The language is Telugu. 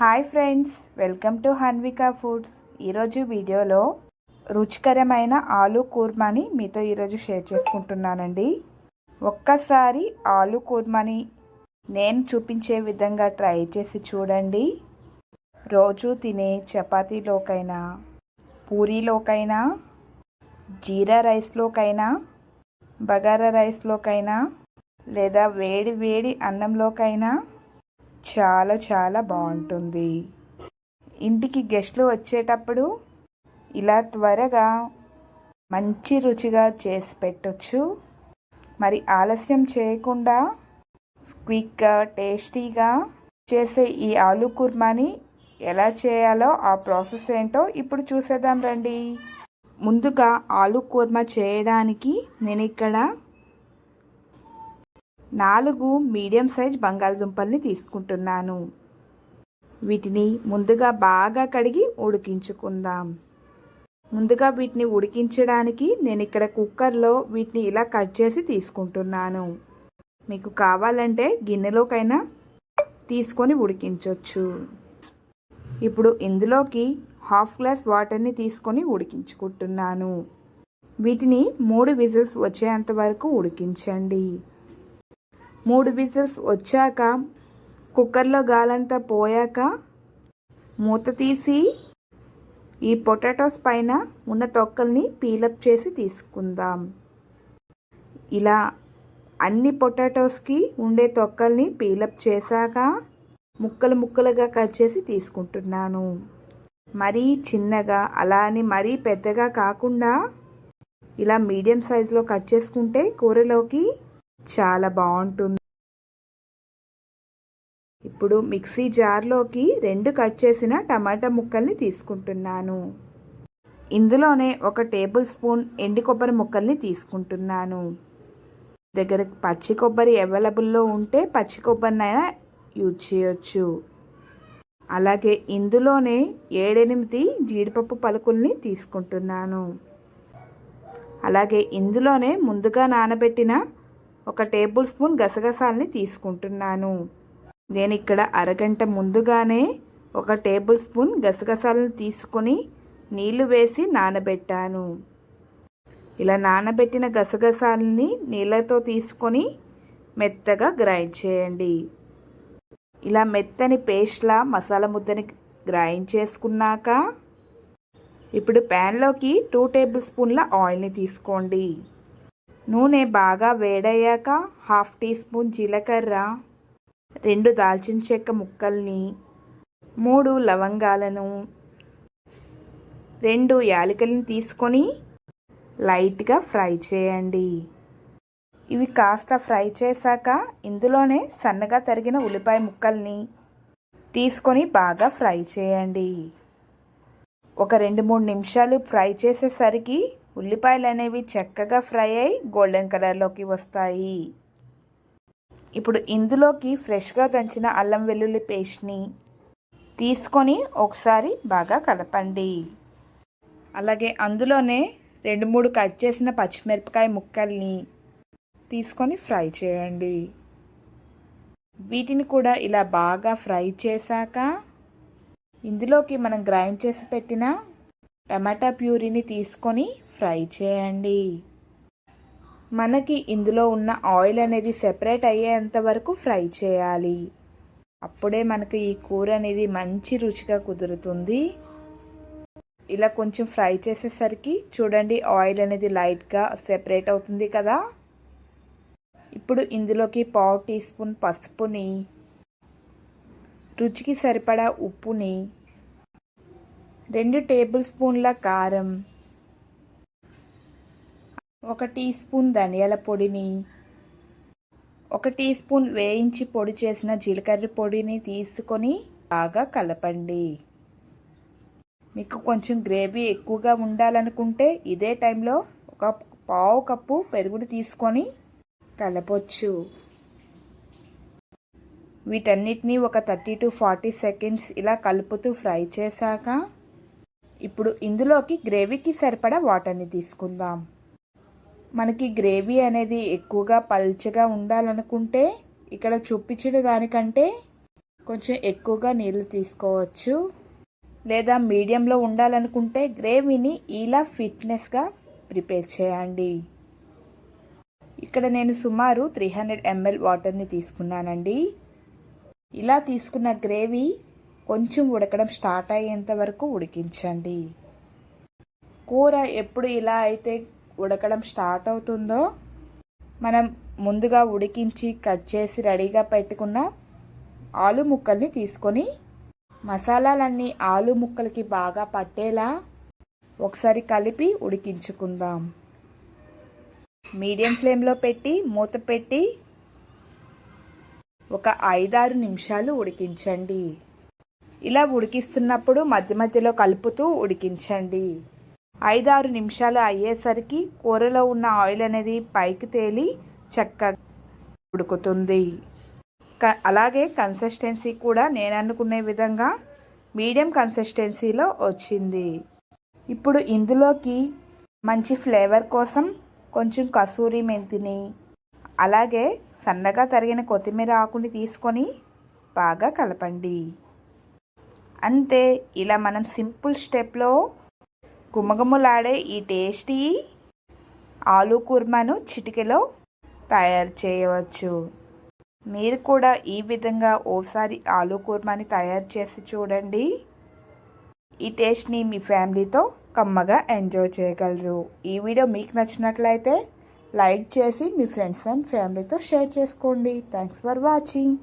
Hi friends welcome to Hanvika foods. ఈరోజు వీడియోలో రుచికరమైన ఆలు కూర్మాని మీతో ఈరోజు షేర్ చేసుకుంటున్నానండి. ఒక్కసారి ఆలు కూర్మాని నేను చూపించే విధంగా ట్రై చేసి చూడండి. రోజు తినే చపాతీలోకైనా పూరీలోకైనా జీరా రైస్లోకైనా బగారా రైస్లోకైనా లేదా వేడి వేడి అన్నంలోకైనా చాలా చాలా బాగుంటుంది. ఇంటికి గెస్ట్లు వచ్చేటప్పుడు ఇలా త్వరగా మంచి రుచిగా చేసి పెట్టొచ్చు. మరి ఆలస్యం చేయకుండా క్విక్గా టేస్టీగా చేసే ఈ ఆలూ కుర్మాని ఎలా చేయాలో ఆ ప్రాసెస్ ఏంటో ఇప్పుడు చూసేద్దాం రండి. ముందుగా ఆలు కుర్మా చేయడానికి నేను ఇక్కడ నాలుగు మీడియం సైజ్ బంగాళదుంపల్ని తీసుకుంటున్నాను. వీటిని ముందుగా బాగా కడిగి ఉడికించుకుందాం. ముందుగా వీటిని ఉడికించడానికి నేను ఇక్కడ కుక్కర్లో వీటిని ఇలా కట్ చేసి తీసుకుంటున్నాను. మీకు కావాలంటే గిన్నెలోకైనా తీసుకొని ఉడికించవచ్చు ఇప్పుడు ఇందులోకి హాఫ్ గ్లాస్ వాటర్ని తీసుకొని ఉడికించుకుంటున్నాను. వీటిని మూడు విజిల్స్ వచ్చేంత వరకు ఉడికించండి. మూడు విజిల్స్ వచ్చాక కుక్కర్లో గాలంతా పోయాక మూత తీసి ఈ పొటాటోస్ పైన ఉన్న తొక్కల్ని పీలప్ చేసి తీసుకుందాం. ఇలా అన్ని పొటాటోస్కి ఉండే తొక్కల్ని పీలప్ చేశాక ముక్కలు ముక్కలుగా కట్ చేసి తీసుకుంటున్నాను. మరీ చిన్నగా అలా అని మరీ పెద్దగా కాకుండా ఇలా మీడియం సైజులో కట్ చేసుకుంటే కూరలోకి చాలా బాగుంటుంది. ఇప్పుడు మిక్సీ జార్లోకి రెండు కట్ చేసిన టమాటా ముక్కల్ని తీసుకుంటున్నాను. ఇందులోనే ఒక టేబుల్ స్పూన్ ఎండి కొబ్బరి ముక్కల్ని తీసుకుంటున్నాను. దగ్గర పచ్చి కొబ్బరి అవైలబుల్లో ఉంటే పచ్చి కొబ్బరినైనా యూజ్ చేయొచ్చు. అలాగే ఇందులోనే ఏడెనిమిది జీడిపప్పు పలుకుల్ని తీసుకుంటున్నాను. అలాగే ఇందులోనే ముందుగా నానబెట్టిన ఒక టేబుల్ స్పూన్ గసగసాలని తీసుకుంటున్నాను. నేను ఇక్కడ అరగంట ముందుగానే ఒక టేబుల్ స్పూన్ గసగసాలను తీసుకొని నీళ్ళు వేసి నానబెట్టాను. ఇలా నానబెట్టిన గసగసాలని నీళ్ళతో తీసుకొని మెత్తగా గ్రైండ్ చేయండి. ఇలా మెత్తని పేస్ట్లా మసాలా ముద్దని గ్రైండ్ చేసుకున్నాక ఇప్పుడు ప్యాన్లోకి టూ టేబుల్ స్పూన్ల ఆయిల్ని తీసుకోండి. నూనె బాగా వేడయ్యాక హాఫ్ టీ స్పూన్ జీలకర్ర రెండు దాల్చిన చెక్క ముక్కల్ని మూడు లవంగాలను రెండు యాలకులను తీసుకొని లైట్గా ఫ్రై చేయండి. ఇవి కాస్త ఫ్రై చేశాక ఇందులోనే సన్నగా తరిగిన ఉల్లిపాయ ముక్కల్ని తీసుకొని బాగా ఫ్రై చేయండి. ఒక రెండు మూడు నిమిషాలు ఫ్రై చేసేసరికి ఉల్లిపాయలు అనేవి చక్కగా ఫ్రై అయి గోల్డెన్ కలర్లోకి వస్తాయి. ఇప్పుడు ఇందులోకి ఫ్రెష్గా దంచిన అల్లం వెల్లుల్లి పేస్ట్ని తీసుకొని ఒకసారి బాగా కలపండి. అలాగే అందులోనే రెండు మూడు కట్ చేసిన పచ్చిమిరపకాయ ముక్కల్ని తీసుకొని ఫ్రై చేయండి. వీటిని కూడా ఇలా బాగా ఫ్రై చేశాక ఇందులోకి మనం గ్రైండ్ చేసి పెట్టిన టమాటా ప్యూరీని తీసుకొని ఫ్రై చేయండి. మనకి ఇందులో ఉన్న ఆయిల్ అనేది సెపరేట్ అయ్యేంత వరకు ఫ్రై చేయాలి. అప్పుడే మనకి ఈ కూర అనేది మంచి రుచిగా కుదురుతుంది. ఇలా కొంచెం ఫ్రై చేసేసరికి చూడండి ఆయిల్ అనేది లైట్గా సెపరేట్ అవుతుంది కదా. ఇప్పుడు ఇందులోకి పావు టీ స్పూన్ పసుపుని రుచికి సరిపడా ఉప్పుని రెండు టేబుల్ స్పూన్ల కారం ఒక టీ స్పూన్ ధనియాల పొడిని ఒక టీ స్పూన్ వేయించి పొడి చేసిన జీలకర్ర పొడిని తీసుకొని బాగా కలపండి. మీకు కొంచెం గ్రేవీ ఎక్కువగా ఉండాలనుకుంటే ఇదే టైంలో ఒక పావు కప్పు పెరుగుని తీసుకొని కలపొచ్చు. వీటన్నిటినీ ఒక థర్టీ టు ఫార్టీ సెకండ్స్ ఇలా కలుపుతూ ఫ్రై చేశాక ఇప్పుడు ఇందులోకి గ్రేవీకి సరిపడా వాటర్ని తీసుకుందాం. మనకి గ్రేవీ అనేది ఎక్కువగా పల్చగా ఉండాలనుకుంటే ఇక్కడ చూపించిన దానికంటే కొంచెం ఎక్కువగా నీళ్ళు తీసుకోవచ్చు. లేదా మీడియంలో ఉండాలనుకుంటే గ్రేవీని ఇలా ఫిట్నెస్గా ప్రిపేర్ చేయండి. ఇక్కడ నేను సుమారు త్రీ హండ్రెడ్ ఎంఎల్ వాటర్ని తీసుకున్నానండి. ఇలా తీసుకున్న గ్రేవీ కొంచెం ఉడకడం స్టార్ట్ అయ్యేంత వరకు ఉడికించండి. కూర ఎప్పుడు ఇలా అయితే ఉడకడం స్టార్ట్ అవుతుందో మనం ముందుగా ఉడికించి కట్ చేసి రెడీగా పెట్టుకున్న ఆలు ముక్కల్ని తీసుకొని మసాలాలన్నీ ఆలు ముక్కలకి బాగా పట్టేలా ఒకసారి కలిపి ఉడికించుకుందాం. మీడియం ఫ్లేమ్లో పెట్టి మూత పెట్టి ఒక ఐదారు నిమిషాలు ఉడికించండి. ఇలా ఉడికిస్తున్నప్పుడు మధ్య మధ్యలో కలుపుతూ ఉడికించండి. ఐదారు నిమిషాలు అయ్యేసరికి కూరలో ఉన్న ఆయిల్ అనేది పైకి తేలి చక్కగా ఉడుకుతుంది. క- అలాగే కన్సిస్టెన్సీ కూడా నేను అనుకునే విధంగా మీడియం కన్సిస్టెన్సీలో వచ్చింది. ఇప్పుడు ఇందులోకి మంచి ఫ్లేవర్ కోసం కొంచెం కసూరి మెంతిని అలాగే సన్నగా తరిగిన కొత్తిమీర ఆకుని తీసుకొని బాగా కలపండి. అంతే ఇలా మనం సింపుల్ స్టెప్లో గుమగుమలాడే ఈ టేస్టీ ఆలూ కుర్మాను చిటికెలో తయారు చేయవచ్చు. మీరు కూడా ఈ విధంగా ఓసారి ఆలూ కుర్మాని తయారు చేసి చూడండి. ఈ టేస్ట్ని మీ ఫ్యామిలీతో కమ్మగా ఎంజాయ్ చేయగలరు. ఈ వీడియో మీకు నచ్చినట్లయితే లైక్ చేసి మీ ఫ్రెండ్స్ అండ్ ఫ్యామిలీతో షేర్ చేసుకోండి. Thanks for watching.